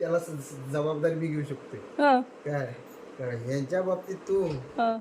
त्याला स- जबाबदारी मी घेऊ शकते हं, काय? काय यांच्या बाबतीत तू हं.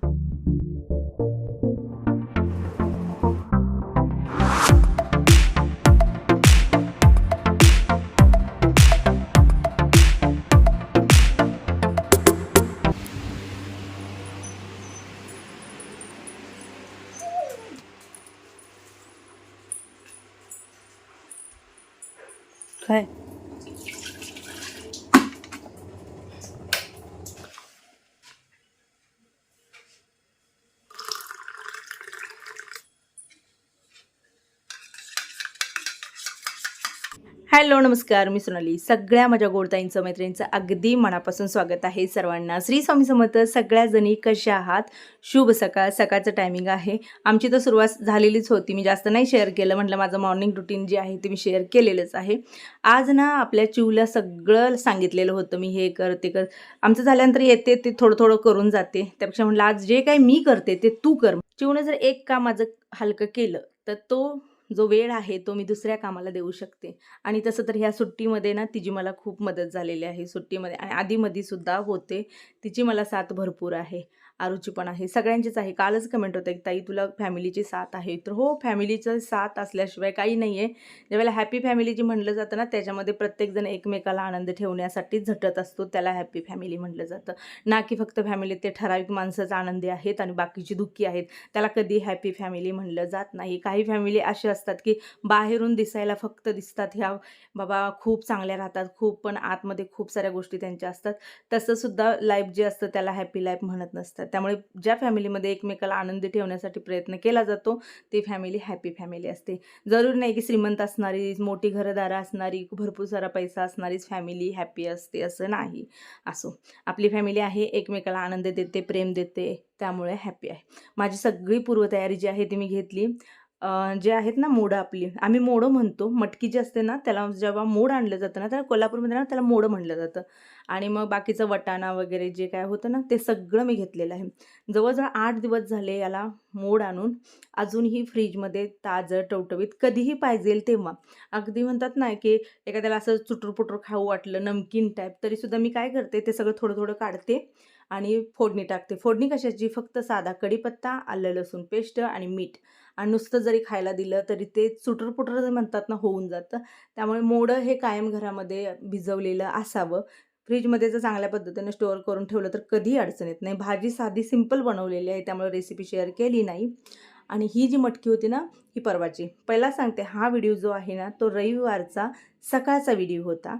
हॅलो नमस्कार. मी सोनाली. सगळ्या माझ्या गोडताईंचं मैत्रिणींचं अगदी मनापासून स्वागत आहे सर्वांना. श्री स्वामी समर्थ सगळ्या जणी कशा आहात? शुभ सकाळ. सकाळचं टायमिंग आहे. आमची तर सुरुवात झालेलीच होती. मी जास्त नाही शेअर केलं. म्हटलं माझं मॉर्निंग रुटीन जे आहे ते मी शेअर केलेलंच आहे. आज ना आपल्या चिवला सगळं सांगितलेलं होतं. मी हे कर ते कर. आमचं झाल्यानंतर येते ते थोडं थोडं करून जाते. त्यापेक्षा म्हटलं आज जे काही मी करते ते तू कर. चिवनं जर एक काम माझं हलकं केलं तर तो जो वेळ आहे तो मी दुसऱ्या कामाला देऊ शकते. आणि तसं तर ह्या सुट्टीमध्ये ना तिची मला खूप मदत झालेली आहे सुट्टीमध्ये. आणि आधीमध्ये सुद्धा होते. तिची मला साथ भरपूर आहे. आरुची पण आहे. सगळ्यांचीच आहे. कालच कमेंट होतं की ताई तुला फॅमिलीची साथ आहे. तर हो फॅमिलीचं साथ असल्याशिवाय काही नाही आहे ज्यावेळेला हॅपी फॅमिली जी म्हटलं जातं ना त्याच्यामध्ये प्रत्येकजण एकमेकाला आनंद ठेवण्यासाठी झटत असतो. त्याला हॅपी फॅमिली म्हटलं जातं. ना की फक्त फॅमिलीत ते ठराविक माणसंच आनंदी आहेत आणि बाकीची दुःखी आहेत. त्याला कधी हॅपी फॅमिली म्हणलं जात नाही. काही फॅमिली असे असतात की बाहेरून दिसायला फक्त दिसतात. ह्या बाबा खूप चांगल्या राहतात खूप पण आतमध्ये खूप साऱ्या गोष्टी त्यांच्या असतात. तसंसुद्धा लाईफ जे असतं त्याला हॅपी लाईफ म्हणत नसतात. त्यामुळे ज्या फॅमिलीमध्ये एकमेकाला आनंदी ठेवण्यासाठी प्रयत्न केला जातो ती फॅमिली हॅपी फॅमिली असते. जरूरी नाही की श्रीमंत असणारी मोठी घरदारं असणारी भरपूर सारा पैसा असणारीच फॅमिली हॅपी असते असं नाही. असो आपली फॅमिली आहे एकमेकाला आनंद देते प्रेम देते त्यामुळे हॅपी आहे. माझी सगळी पूर्वतयारी जी आहे ती मी घेतली. जे आहेत ना मोडं आपली आम्ही मोडं म्हणतो. मटकी जी असते ना त्याला जेव्हा मोड आणलं जातं ना त्याला कोल्हापूरमध्ये ना त्याला मोडं म्हणलं जातं. आणि मग बाकीचं वटाणा वगैरे जे काय होतं ना ते सगळं मी घेतलेलं आहे. जवळजवळ आठ दिवस झाले याला मोड आणून. अजूनही फ्रीजमध्ये ताजं टवटवीत कधीही पाहिजे तेव्हा. अगदी म्हणतात ना की एखाद्याला असं चुटूरपुटूर खाऊ वाटलं नमकीन टाईप तरीसुद्धा मी काय करते ते सगळं थोडं थोडं काढते. आणि फोडणी टाकते. फोडणी कशाची? फक्त साधा कढीपत्ता आलं लसूण पेस्ट आणि मीठ. आणि नुसतं जरी खायला दिलं तरी ते चुटरपुटर जे म्हणतात ना होऊन जातं. त्यामुळे मोडं हे कायम घरामध्ये भिजवलेलं असावं. फ्रीजमध्ये जर चांगल्या पद्धतीने स्टोअर करून ठेवलं तर कधीही अडचण येत नाही. भाजी साधी सिंपल बनवलेली आहे. त्यामुळे रेसिपी शेअर केली नाही. आणि ही जी मटकी होती ना ही परवाची. पहिला सांगते हा व्हिडिओ जो आहे ना तो रविवारचा सकाळचा व्हिडिओ होता.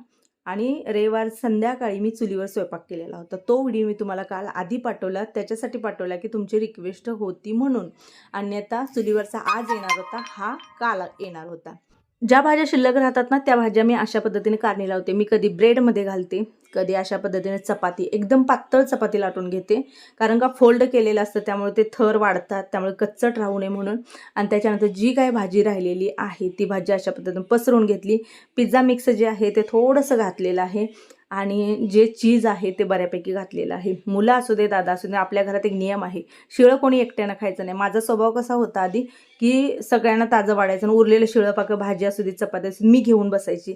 आणि रविवार संध्याकाळी मी चुलीवर स्वयंपाक केलेला होता. तो व्हिडिओ मी तुम्हाला काल आधी पाठवला त्याच्यासाठी पाठवला की तुमची रिक्वेस्ट होती म्हणून. अन्यथा चुलीवरचा आज येणार होता हा काल येणार होता. ज्या भाज्या शिल्लक राहतात ना त्या भाज्या मी अशा पद्धतीने कारणी लावते. मी कधी ब्रेडमध्ये घालते कधी अशा पद्धतीने चपाती एकदम पातळ चपाती लाटून घेते. कारण का फोल्ड केलेलं असतं त्यामुळे ते थर वाढतात त्यामुळे कच्चट राहू नये म्हणून. आणि त्याच्यानंतर जी काय भाजी राहिलेली आहे ती भाजी अशा पद्धतीने पसरून घेतली. पिझ्झा मिक्स जे आहे ते थोडंसं घातलेलं आहे. आणि जे चीज आहे ते बऱ्यापैकी घातलेलं आहे. मुलं असू दे दादा असू दे आपल्या घरात एक नियम आहे. शिळं कोणी एकट्यानं खायचं नाही. माझा स्वभाव कसा होता आधी की सगळ्यांना ताजं वाढायचं आणि उरलेलं शिळं पाकं भाजी असू दे चपाती असू मी घेऊन बसायची.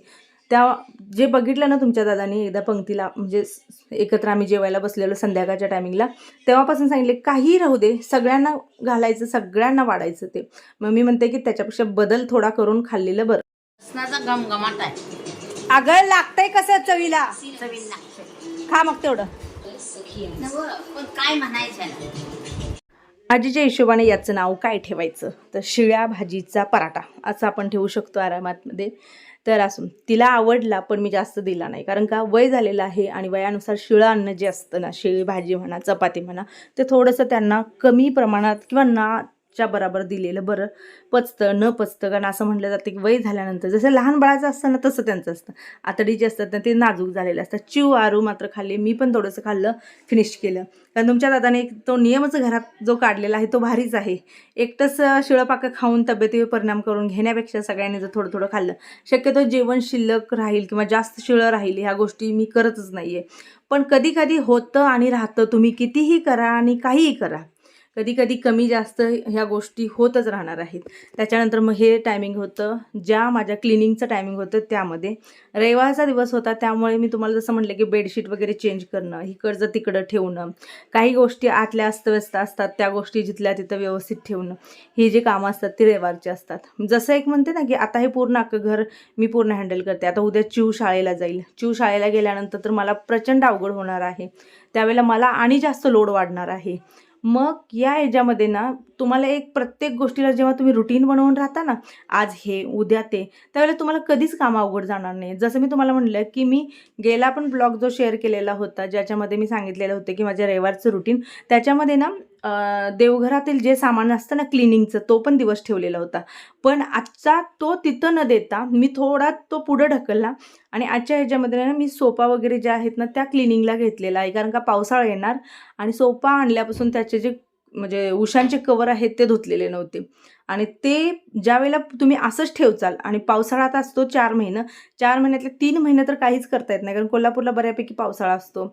त्या जे बघितलं ना तुमच्या दादानी एकदा पंक्तीला म्हणजे एकत्र आम्ही जेवायला बसलेलो संध्याकाळच्या टायमिंगला तेव्हापासून सांगितले काही राहू दे सगळ्यांना घालायचं सगळ्यांना वाढायचं ते. मग मी म्हणते की त्याच्यापेक्षा बदल थोडा करून खाल्लेलं बरं. गमगमाट आहे. अगं लागतंय कसं चवीला. खा मग तेवढं. काय म्हणायचं? आजीच्या हिशोबाने याचं नाव काय ठेवायचं? तर शिळ्या भाजीचा पराठा. असं आपण ठेवू शकतो आरामातमध्ये. तर असून तिला आवडला पण मी जास्त दिला नाही. कारण का वय झालेलं आहे आणि वयानुसार शिळं अन्न जे असतं ना शिळी भाजी म्हणा चपाती म्हणा ते थोडंसं त्यांना कमी प्रमाणात किंवा च्या बरोबर दिलेलं बरं पचतं न पचतं. कारण असं म्हटलं जातं की वय झाल्यानंतर जसं लहान बाळाचं असतं ना तसं त्यांचं असतं. आतडी जे असतात ना ते नाजूक झालेले असतात. चिव आरू मात्र खाल्ले. मी पण थोडंसं खाल्लं फिनिश केलं. कारण तुमच्या दादाने एक तो नियमच घरात जो काढलेला आहे तो भारीच आहे. एकटंच शिळपाकं खाऊन तब्येतीवर परिणाम करून घेण्यापेक्षा सगळ्यांनी जर थोडं थोडं खाल्लं शक्यतो जेवण शिल्लक राहील किंवा जास्त शिळं राहील ह्या गोष्टी मी करतच नाही आहे पण कधी कधी होतं आणि राहतं. तुम्ही कितीही करा आणि काहीही करा. कधी कधी कमी जास्त ह्या गोष्टी होतच राहणार आहेत. त्याच्यानंतर मग हे टायमिंग होतं. ज्या माझ्या क्लिनिंगचं टायमिंग होतं त्यामध्ये. रविवारचा दिवस होता त्यामुळे मी तुम्हाला जसं म्हटलं की बेडशीट वगैरे चेंज करणं इकडचं तिकडं ठेवणं काही गोष्टी आतल्या अस्तव्यस्त असतात त्या गोष्टी जिथल्या तिथं व्यवस्थित ठेवणं ही जी कामं असतात ती रविवारची असतात. जसं एक म्हणते ना की आता हे पूर्ण अख्खं घर मी पूर्ण हँडल करते. आता उद्या चिव शाळेला जाईल. चिव शाळेला गेल्यानंतर तर मला प्रचंड अवघड होणार आहे. त्यावेळेला मला आणि जास्त लोड वाढणार आहे. मग या ह्याच्यामध्ये ना तुम्हाला एक प्रत्येक गोष्टीला जेव्हा तुम्ही रुटीन बनवून राहता ना आज हे उद्या ते त्यावेळेला तुम्हाला कधीच काम अवघड जाणार नाही. जसं मी तुम्हाला म्हणलं की मी गेला पण ब्लॉग जो शेअर केलेला होता ज्याच्यामध्ये मी सांगितलेलं होतं की माझ्या रविवारचं रुटीन त्याच्यामध्ये ना देवघरातील जे सामान असतं ना क्लिनिंगचं तो पण दिवस ठेवलेला होता. पण आजचा तो तिथं न देता मी थोडा तो पुढं ढकलला आणि आजच्या ह्याच्यामध्ये ना मी सोफा वगैरे जे आहेत ना त्या क्लिनिंगला घेतलेला आहे. कारण का पावसाळा येणार आणि सोफा आणल्यापासून त्याचे जे म्हणजे उशांचे कवर आहेत ते धुतलेले नव्हते. आणि ते ज्या वेळेला तुम्ही असंच ठेवचाल आणि पावसाळ्यात असतो चार महिनं चार महिन्यातले तीन महिने तर काहीच करता येत नाही. कारण कोल्हापूरला बऱ्यापैकी पावसाळा असतो.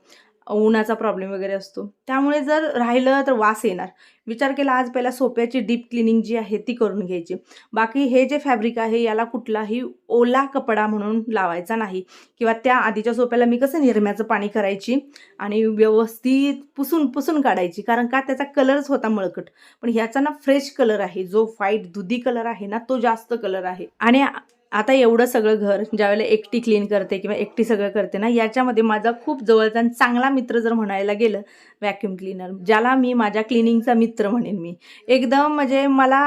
उन्हाचा प्रॉब्लेम वगैरे असतो. त्यामुळे जर राहिलं तर वास येणार. विचार केला आज पहिला सोप्याची डीप क्लिनिंग जी आहे ती करून घ्यायची. बाकी हे जे फॅब्रिक आहे याला कुठलाही ओला कपडा म्हणून लावायचा नाही. किंवा त्या आधीच्या सोप्याला मी कसं निरम्याचं पाणी करायची आणि व्यवस्थित पुसून पुसून काढायची. कारण का? त्याचा कलरच होता मळकट. पण ह्याचा ना फ्रेश कलर आहे. जो व्हाईट दुधी कलर आहे ना तो जास्त कलर आहे. आणि आता एवढं सगळं घर ज्यावेळेला एकटी क्लीन करते किंवा एकटी सगळं करते ना याच्यामध्ये माझा खूप जवळचा आणि चांगला मित्र जर म्हणायला गेलं व्हॅक्यूम क्लीनर ज्याला मी माझ्या क्लिनिंगचा मित्र म्हणेन मी. एकदम म्हणजे मला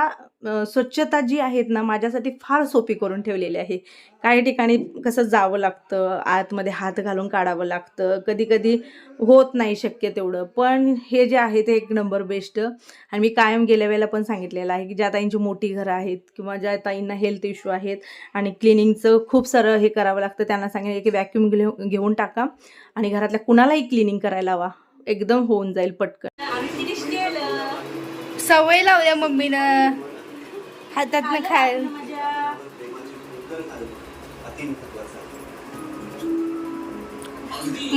स्वच्छता जी आहेत ना माझ्यासाठी फार सोपी करून ठेवलेली आहे. काही ठिकाणी कसं जावं लागतं आतमध्ये हात घालून काढावं लागतं. कधी कधी होत नाही शक्य तेवढं. पण हे जे आहे ते एक नंबर बेस्ट. आणि मी कायम गेल्या वेळेला पण सांगितलेलं आहे की ज्या ताईंची मोठी घरं आहेत किंवा ज्या ताईंना हेल्थ इश्यू आहेत आणि क्लिनिंगचं खूप सारं हे करावं लागतं त्यांना सांगितलं की व्हॅक्यूम घेऊ घेऊन टाका आणि घरातल्या कुणालाही क्लिनिंग करायला हवा एकदम होऊन जाईल पटकन. सवय लावल्या मम्मीनं. हातातनं खाए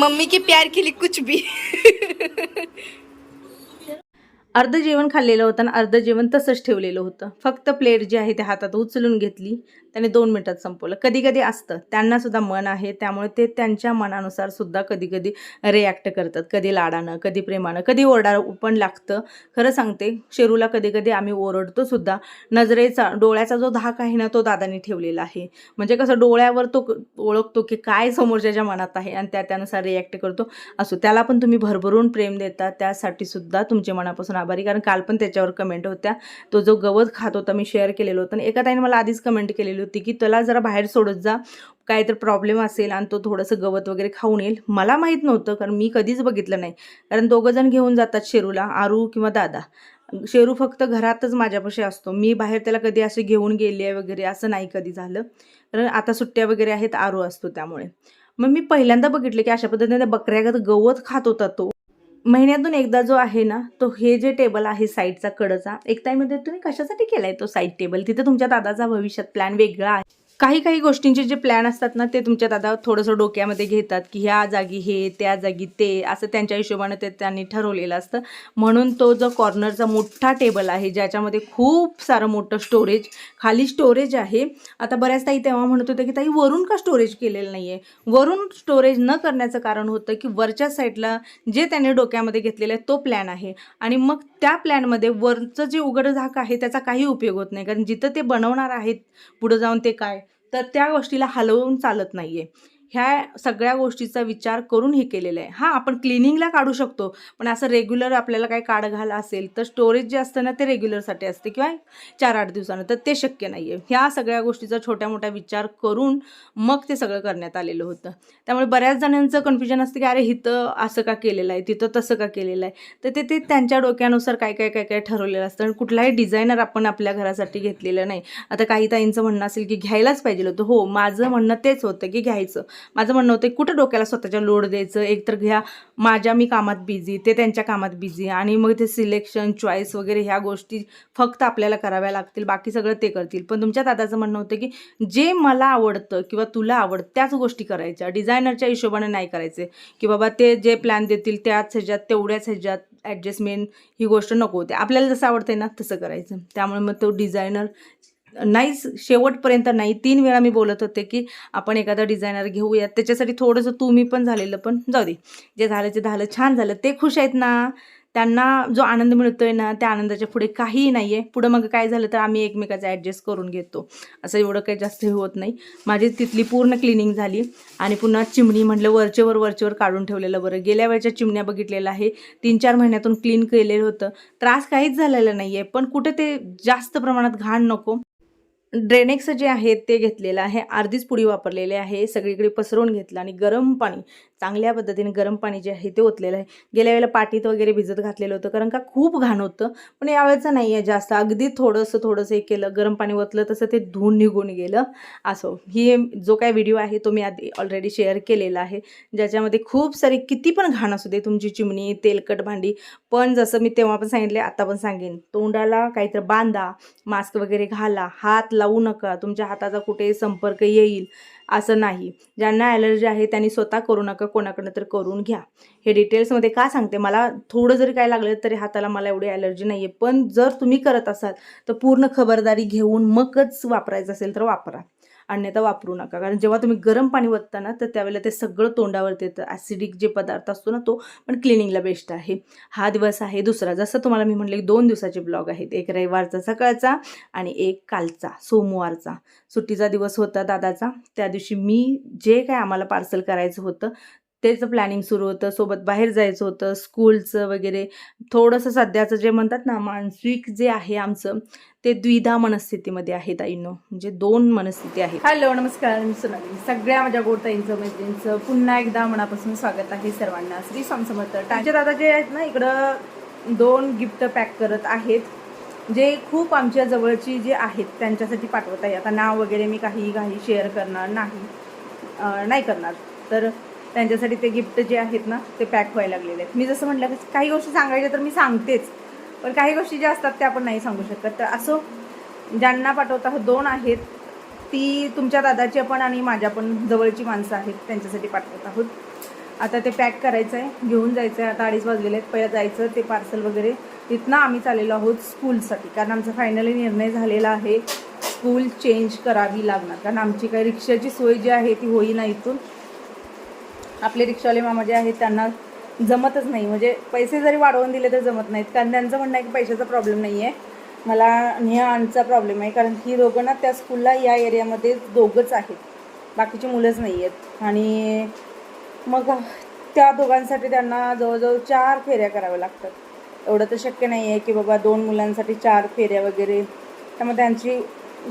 मम्मी के प्यार के लिए कुछ भी। अर्ध जेवण खाल्लेलं होतं आणि अर्ध जेवण तसंच ठेवलेलं होतं. फक्त प्लेट जी आहे ते हातात उचलून घेतली. त्याने दोन मिनटात संपवलं. कधी कधी असतं त्यांनासुद्धा मन आहे. त्यामुळे ते त्यांच्या मनानुसार सुद्धा कधी कधी रिॲक्ट करतात. कधी लाडानं कधी प्रेमानं कधी ओरडा पण लागतं. खरं सांगते शेरूला कधी कधी आम्ही ओरडतो सुद्धा. नजरेचा डोळ्याचा जो धाक आहे ना तो दादानी ठेवलेला आहे. म्हणजे कसं डोळ्यावर तो क- ओळखतो की काय समोरच्याच्या मनात आहे आणि त्या त्यानुसार रिॲक्ट करतो. असो त्याला पण तुम्ही भरभरून प्रेम देता. त्यासाठी सुद्धा तुमच्या मनापासून आभारी कारण काल पण त्याच्यावर कमेंट होत्या. तो जो गवत खात होता मी शेअर केलेलं होतं. आणि एका ताईने मला आधीच कमेंट केलेली होती की त्याला जरा बाहेर सोडत जा. काय तर प्रॉब्लेम असेल आणि तो थोडंसं गवत वगैरे खाऊन येईल. मला माहीत नव्हतं कारण मी कधीच बघितलं नाही. कारण दोघं जण घेऊन जातात शेरूला आरू किंवा दादा. शेरू फक्त घरातच माझ्यापाशी असतो. मी बाहेर त्याला कधी असे घेऊन गेले आहे वगैरे असं नाही कधी झालं. कारण आता सुट्ट्या वगैरे आहेत आरू असतो त्यामुळे. मग मी पहिल्यांदा बघितलं की अशा पद्धतीने त्या बकऱ्यागत गवत खात होता तो. महिन्यातून एकदा जो आहे ना तो हे जे टेबल आहे साईडचा कडचा एक टाईमध्ये तुम्ही कशासाठी केलाय तो साईड टेबल तिथे तुमच्या दादाचा भविष्यात प्लॅन वेगळा आहे. काही काही गोष्टींचे जे प्लॅन असतात ना ते तुमच्या दादा थोडंसं डोक्यामध्ये घेतात की ह्या जागी हे त्या जागी ते असं त्यांच्या हिशोबानं ते त्यांनी ठरवलेलं असतं. म्हणून तो जो कॉर्नरचा मोठा टेबल आहे ज्याच्यामध्ये खूप सारं मोठं स्टोरेज खाली स्टोरेज आहे. आता बऱ्याच ताई तेव्हा म्हणत होतं की ताई वरून का स्टोरेज केलेलं नाही आहे वरून स्टोरेज न करण्याचं कारण होतं की वरच्या साईडला जे त्याने डोक्यामध्ये घेतलेलं आहे तो प्लॅन आहे. आणि मग त्या प्लॅनमध्ये वरचं जे उघड झाक आहे त्याचा काही उपयोग होत नाही. कारण जिथं ते बनवणार आहेत पुढं जाऊन ते काय? तर त्या गोष्टीला हलवून चालत नाही आहे ह्या सगळ्या गोष्टीचा विचार करून हे केलेलं आहे. हां आपण क्लिनिंगला काढू शकतो पण असं रेग्युलर आपल्याला काही काढ घाल असेल तर स्टोरेज जे असतं ना ते रेग्युलरसाठी असते किंवा चार आठ दिवसानं तर ते शक्य नाही आहे. ह्या सगळ्या गोष्टीचा छोट्या मोठा विचार करून मग ते सगळं करण्यात आलेलं होतं. त्यामुळे बऱ्याच जणांचं कन्फ्युजन असतं की अरे इथं असं का केलेलं आहे? तिथं तसं का केलेलं आहे? तर ते ते त्यांच्या डोक्यानुसार काय काय काय काय ठरवलेलं असतं. आणि कुठलाही डिझायनर आपण आपल्या घरासाठी घेतलेलं नाही. आता काही ताईंचं म्हणणं असेल की घ्यायलाच पाहिजे होतं. हो माझं म्हणणं तेच होतं की घ्यायचं. माझं म्हणणं होतं कुठं डोक्याला स्वतःच्या लोड द्यायचं? एकतर घ्या माझ्या मी कामात बिझी ते त्यांच्या कामात बिझी आणि मग ते सिलेक्शन चॉईस वगैरे ह्या गोष्टी फक्त आपल्याला कराव्या लागतील बाकी सगळं ते करतील. पण तुमच्या दादाचं म्हणणं होतं की जे मला आवडतं किंवा तुला आवडतं त्याच गोष्टी करायच्या. डिझायनरच्या हिशोबाने नाही करायचे. की बाबा ते जे प्लॅन देतील त्याच ह्याच्यात तेवढ्याच ह्याच्यात ॲडजस्टमेंट ही गोष्ट नको होते. आपल्याला जसं आवडतं ना तसं करायचं. त्यामुळे मग तो डिझायनर नाहीच शेवटपर्यंत नाही. तीन वेळा मी बोलत होते की आपण एखादा डिझायनर घेऊयात. त्याच्यासाठी थोडंसं तुम्ही पण झालेलं पण जाऊ दे जे झालं ते झालं. छान झालं. ते खुश आहेत ना. त्यांना जो आनंद मिळतोय ना त्या आनंदाच्या पुढे काहीही नाही आहे पुढं मग काय झालं तर आम्ही एकमेकाचं ॲडजस्ट करून घेतो. असं एवढं काही जास्त हे होत नाही. माझी तिथली पूर्ण क्लिनिंग झाली आणि पुन्हा चिमणी म्हटलं वरचेवर वरचेवर काढून ठेवलेलं बरं. गेल्या वेळच्या चिमण्या बघितलेल्या आहे. तीन चार महिन्यातून क्लीन केलेलं होतं. त्रास काहीच झालेला नाही आहे पण कुठे ते जास्त प्रमाणात घाण नको. ड्रेनेक्स जे आहे ते घेतलेलं आहे अर्धीच पुडी वापरलेली आहे सगळीकडे पसरवून घेतलं आणि गरम पाणी चांगल्या पद्धतीने गरम पाणी जे आहे ते ओतलेलं आहे. गेल्या वेळेला पाटीत वगैरे भिजत घातलेलं होतं कारण का खूप घाण होतं. पण यावेळेचं नाही आहे जास्त. अगदी थोडंसं थोडंसं हे केलं गरम पाणी ओतलं तसं ते धुवून निघून गेलं. असो. ही जो काय व्हिडिओ आहे तो मी आधी ऑलरेडी शेअर केलेला आहे. ज्याच्यामध्ये खूप सारी किती पण घाण असू दे तुमची चिमणी तेलकट भांडी पण जसं मी तेव्हा पण सांगितले आता पण सांगेन. तोंडाला काहीतरी बांधा मास्क वगैरे घाला हात लावू नका तुमच्या हाताचा कुठे संपर्क येईल. असं नाही. ज्यांना ॲलर्जी आहे त्यांनी स्वतः करू नका कोणाकडनं तर करून घ्या. हे डिटेल्समध्ये का सांगते? मला थोडं जरी काय लागलं तरी हाताला मला एवढी ॲलर्जी नाही आहे पण जर तुम्ही करत असाल तर पूर्ण खबरदारी घेऊन मगच वापरायचं असेल तर वापरा. अन्यथा वापरू नका. कारण जेव्हा तुम्ही गरम पाणी ओतता ना तर त्यावेळेला ते सगळं तोंडावरती येतं. ॲसिडिक जे पदार्थ असतो ना तो पण क्लिनिंगला बेस्ट आहे. हा दिवस आहे दुसरा. जसं तुम्हाला मी म्हटलं की दोन दिवसाचे ब्लॉग आहेत. एक रविवारचा सकाळचा आणि एक कालचा सोमवारचा. सुट्टीचा दिवस होता दादाचा. त्या दिवशी मी जे काय आम्हाला पार्सल करायचं होतं त्याचं प्लॅनिंग सुरू होतं सोबत बाहेर जायचं होतं स्कूलचं वगैरे. थोडंसं सध्याचं जे म्हणतात ना मानसिक जे आहे आमचं ते द्विधा मनस्थितीमध्ये आहे ताईंनो. म्हणजे दोन मनस्थिती आहे हॅलो नमस्कार. मी सोनाली. सगळ्या माझ्या गोडताईंचं मैत्रिणींचं पुन्हा एकदा मनापासून स्वागत आहे सर्वांना. श्री स्वामी समर्थ. टाचे दादा जे आहेत ना इकडं दोन गिफ्ट पॅक करत आहेत. जे खूप आमच्या जवळची जे आहेत त्यांच्यासाठी पाठवत आहे. आता नाव वगैरे मी काही काही शेअर करणार नाही नाही करणार. तर त्यांच्यासाठी ते गिफ्ट जे आहेत ना ते पॅक व्हायला लागलेले आहेत. मी जसं म्हटलं काही गोष्टी सांगायच्या तर मी सांगतेच. पण काही गोष्टी ज्या असतात त्या आपण नाही सांगू शकत. तर असो ज्यांना पाठवत आहोत दोन आहेत ती तुमच्या दादाची पण आणि माझ्या पण जवळची माणसं आहेत त्यांच्यासाठी पाठवत आहोत. आता ते पॅक करायचं आहे घेऊन जायचं आहे आता अडीच वाजलेले आहेत. पहिलं जायचं ते पार्सल वगैरे. तिथनं आम्ही चाललेलो आहोत स्कूलसाठी. कारण आमचा फायनली निर्णय झालेला आहे स्कूल चेंज करावी लागणार. कारण आमची काही रिक्षाची सोय जी आहे ती होईना इथून. आपले रिक्षावाले मामा जे आहेत त्यांना जमतच नाही. म्हणजे पैसे जरी वाढवून दिले तर जमत नाहीत. कारण त्यांचं म्हणणं आहे की पैशाचा प्रॉब्लेम नाही आहे मला न्या आणचा प्रॉब्लेम आहे. कारण ही दोघं ना त्या स्कूलला या एरियामध्ये दोघंच आहेत. बाकीची मुलंच नाही आहेत आणि मग त्या दोघांसाठी त्यांना जवळजवळ चार फेऱ्या कराव्या लागतात. एवढं तर शक्य नाही आहे की बाबा दोन मुलांसाठी चार फेऱ्या वगैरे. त्यामुळे त्यांची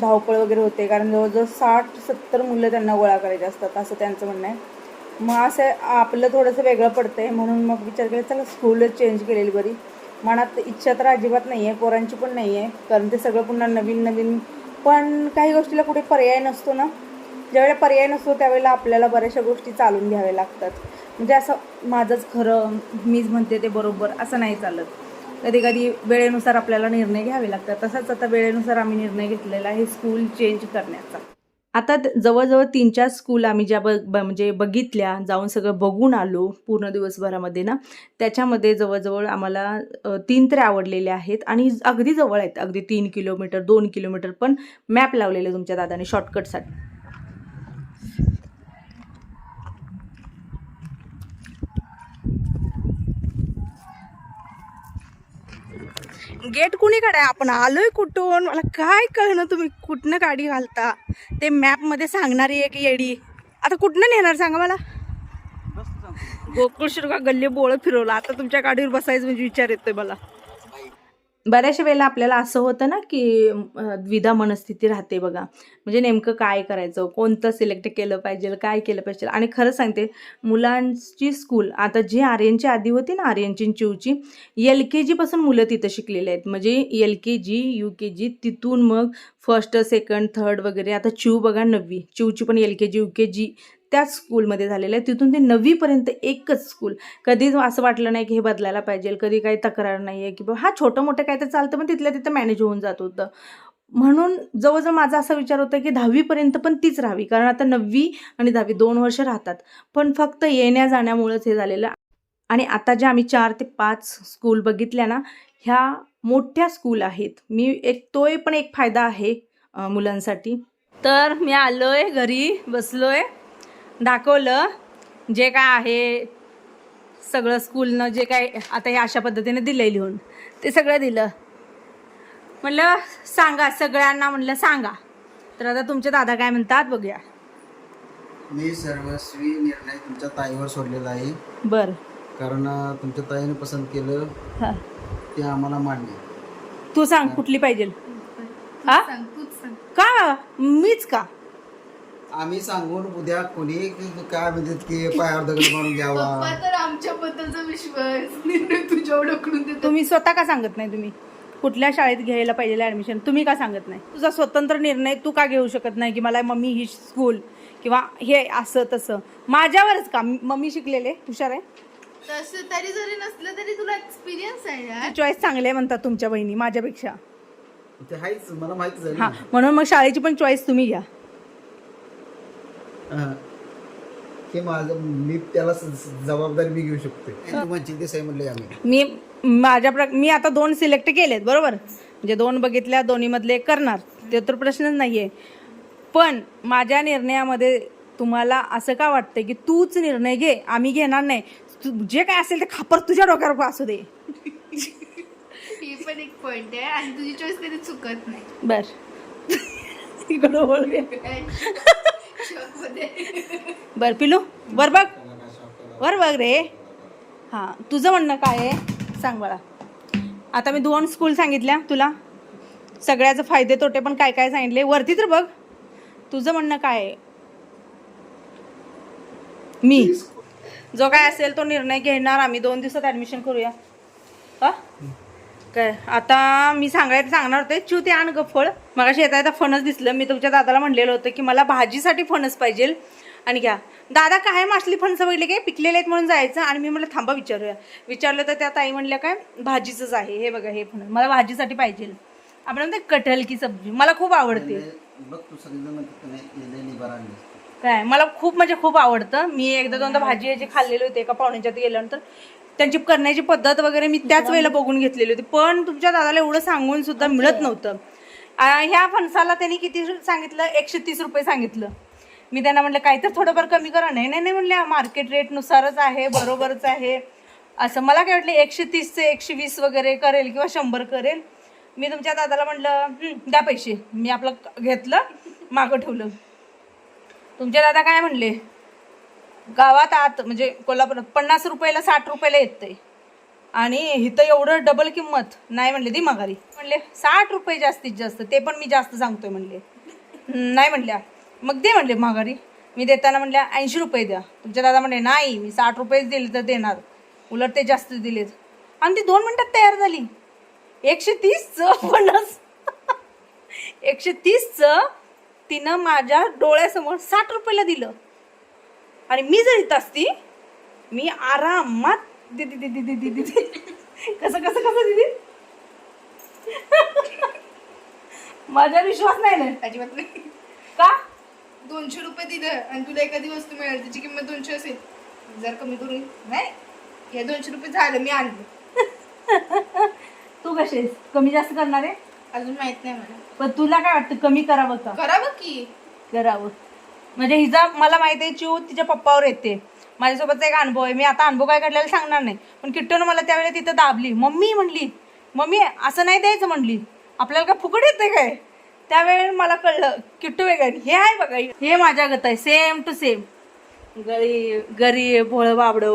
धावपळ वगैरे होते. कारण जवळजवळ साठ सत्तर मुलं त्यांना गोळा करायचे असतात असं त्यांचं म्हणणं आहे. मग असं आपलं थोडंसं वेगळं पडतं आहे म्हणून मग विचार केला चला स्कूलच चेंज केलेली बरी. मनात इच्छा तर अजिबात नाही आहे पोरांची पण नाही आहे कारण ते सगळं पुन्हा नवीन नवीन. पण काही गोष्टीला कुठे पर्याय नसतो ना. ज्यावेळेला पर्याय नसतो त्यावेळेला आपल्याला बऱ्याचशा गोष्टी चालून घ्याव्या लागतात. म्हणजे असं माझंच खरं मीच म्हणते ते बरोबर असं नाही चालत. कधी कधी वेळेनुसार आपल्याला निर्णय घ्यावे लागतात. तसाच आता वेळेनुसार आम्ही निर्णय घेतलेला आहे स्कूल चेंज करण्याचा. आता जवळजवळ तीन चार स्कूल आम्ही ज्या बघ ब- म्हणजे बघितल्या जाऊन सगळं बघून आलो पूर्ण दिवसभरामध्ये ना त्याच्यामध्ये जवळजवळ आम्हाला तीन तरी आवडलेले आहेत आणि अगदी जवळ आहेत अगदी तीन किलोमीटर दोन किलोमीटर पण मॅप लावलेले तुमच्या दादाने शॉर्टकटसाठी गेट कुणीकडे? आहे आपण आलोय कुठून? मला काय कळणं तुम्ही कुठनं गाडी घालता? ते मॅपमध्ये सांगणारी एक येडी आता कुठनं नेणार सांगा मला? गोकुळ शिरगा गल्ली बोळ फिरवला. आता तुमच्या गाडीवर बसायचं म्हणजे विचार येतोय मला. बऱ्याचशा वेळेला आपल्याला असं होतं ना की द्विधा मनस्थिती राहते बघा. म्हणजे नेमकं काय करायचं? कोणतं सिलेक्ट केलं पाहिजे? काय केलं पाहिजे? आणि खरं सांगते मुलांची स्कूल आता जी आर्यनची आधी होती ना आर्यनची आणि चिवची एल के जीपासून मुलं तिथं शिकलेली आहेत. म्हणजे एल के जी यू के जी तिथून मग फर्स्ट सेकंड थर्ड वगैरे आता चिव बघा नववी. चिवची पण एल के जी यू के जी त्याच स्कूलमध्ये झालेलं आहे. तिथून ते नववीपर्यंत एकच स्कूल कधी असं वाटलं नाही की हे बदलायला पाहिजे कधी काही तक्रार नाही आहे की बाबा हा छोटं मोठं काय तर चालतं पण तिथल्या तिथं मॅनेज होऊन जात होतं. म्हणून जवळजवळ माझा असा विचार होता की दहावीपर्यंत पण तीच राहावी कारण आता नववी आणि दहावी दोन वर्ष राहतात. पण फक्त येण्या जाण्यामुळंच हे झालेलं. आणि आता ज्या आम्ही चार ते पाच स्कूल बघितल्या ना ह्या मोठ्या स्कूल आहेत. मी एक तोही पण एक फायदा आहे मुलांसाठी. तर मी आलो आहे घरी बसलो आहे दाखवलं जे काय आहे सगळं स्कूलनं जे काय आता हे अशा पद्धतीने दिलं आहे लिहून. ते सगळं दिलं. म्हणलं सांगा सगळ्यांना म्हणलं सांगा. तर आता तुमचे दादा काय म्हणतात बघूया. मी सर्वस्वी निर्णय तुमच्या ताईवर सोडलेला आहे. बरं. कारण तुमच्या ताईने पसंत केलं हां. ते आम्हाला मान्य. तू सांग कुठली पाहिजे? हा? का? मीच का? आम्ही सांगून उद्या कोणी काय म्हणतात की पायावर दगड मारून घ्यावा. तर आमच्याबद्दलचा विश्वास निर्णय तुझ्याकडून देतो तुम्ही स्वतः का सांगत नाही तुम्ही? कुठल्या शाळेत घ्यायला पाहिजे ॲडमिशन तुम्ही का सांगत नाही? तुझा स्वतंत्र निर्णय तू का घेऊ शकत नाही की मला मम्मी ही स्कूल किंवा हे असं तसं? माझ्यावरच का? मम्मी शिकलेले? हुशार आहे? तसं तरी जरी नसलं तरी तुला एक्सपिरियन्स आहे यार. चॉईस चांगले म्हणतात तुमच्या बहिणी माझ्यापेक्षा. ते आहेच मला हां. म्हणून मग शाळेची पण चॉईस तुम्ही घ्या. हां. हे माझं मी त्याला स- जबाबदारी मी घेऊ शकते. म्हणले आम्ही. मी माझ्या प्र मी आता दोन सिलेक्ट केलेत बरोबर? म्हणजे दोन बघितल्या दोन्हीमधले एक करणार. ते तर प्रश्नच नाही आहे पण माझ्या निर्णयामध्ये तुम्हाला असं का वाटतं की तूच निर्णय घे आम्ही घेणार नाही. तू जे काय असेल ते खापर तुझ्या डोक्यावर असू दे. ही पण एक पॉइंट आहे आणि तुझी चॉईस कधी चुकत नाही. बर. इकडं. बर पिलू वर बघ. वर बघ रे. हां तुझं म्हणणं काय आहे? सांग मला आता मी दोन स्कूल सांगितल्या तुला. सगळ्याचे फायदे तोटे पण काय काय सांगितले? वरती तर बघ. तुझं म्हणणं काय आहे? मी. जो काय असेल तो निर्णय घेणार. आम्ही दोन दिवसात ॲडमिशन करूया. हा? काय? आता मी सांगायचं सांगणार होते चिव ते आण ग फळ. मग येता येता फणस दिसलं. मी तुमच्या दादाला म्हणलेलं होतं की मला भाजीसाठी फणस पाहिजे आणि घ्या. दादा काय मासली फणस बघितले काय? पिकलेले आहेत म्हणून जायचं. आणि मी म्हटलं थांबा विचारूया. विचारलं तर त्या ताई म्हणल्या काय? भाजीचंच आहे. हे बघा हे फणस. मला भाजीसाठी पाहिजे आपण म्हणते कटहल की सब्जी. मला खूप आवडते. काय? मला खूप म्हणजे खूप आवडतं. मी एकदा दोनदा भाजी याची खाल्लेली होती एका पाहुण्याच्यात गेल्यानंतर. त्यांची करण्याची पद्धत वगैरे मी त्याच वेळेला बघून घेतलेली होती. पण तुमच्या दादाला एवढं सांगून सुद्धा मिळत नव्हतं. ह्या फणसाला त्यांनी किती सांगितलं? एकशे तीस रुपये सांगितलं. मी त्यांना म्हटलं काही तर थोडंफार कमी करा. नाही नाही नाही म्हणले मार्केट रेटनुसारच आहे बरोबरच आहे. असं मला काय वाटलं एकशे तीसचे एकशे वीस वगैरे करेल किंवा शंभर करेल. मी तुमच्या दादाला म्हटलं "हं, द्या पैसे. मी आपलं घेतलं मागं ठेवलं. तुमचे दादा काय म्हणले? गावात आत म्हणजे कोल्हापुरात पन्नास रुपयाला साठ रुपयाला येतंय. आणि इथं एवढं डबल किंमत. नाही म्हणले दी माघारी. म्हणले साठ रुपये जास्तीत जास्त. ते पण मी जास्त सांगतोय म्हणले. नाही म्हणल्या. मग दे म्हणले माघारी. मी देताना म्हणल्या ऐंशी रुपये द्या. तुमच्या दादा म्हणले नाही मी साठ रुपयेच दिले तर देणार. उलट ते जास्त दिलेत. आणि ती दोन मिनटात तयार झाली. एकशे तीसचं पन्नास. एकशे तीसचं तिनं माझ्या डोळ्यासमोर साठ रुपयाला दिलं. आणि मी जर इथं असती मी आरामात दिदी दिदी दिदी दिदी कसं कसं कसं दिदी माझा विश्वास नाही ना? अजिबात नाही. का? दोनशे रुपये दिलं आणि तुला एखादी वस्तू मिळाली त्याची किंमत दोनशे असेल. जर कमी करून नाही. हे दोनशे रुपये झालं मी आणलं. तू कशी आहेस? कमी जास्त करणार आहे? अजून माहीत नाही मला. पण तुला काय वाटतं कमी करावं का? करावं की. करावं. म्हणजे हिचा मला माहिती आहे चिव तिच्या पप्पावर येते. माझ्यासोबतचा एक अनुभव आहे. मी आता अनुभव काय काढलेला सांगणार नाही. पण किट्टूनं मला त्यावेळेला तिथं दाबली. मम्मी म्हणली मम्मी असं नाही द्यायचं म्हणली. आपल्याला काय फुकट येते काय? त्यावेळेला मला कळलं किट्टू वेगळं हे आहे बघा हे माझ्या गत आहे. सेम टू सेम गरी गरीब भोळ बाबडो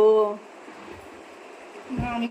हो.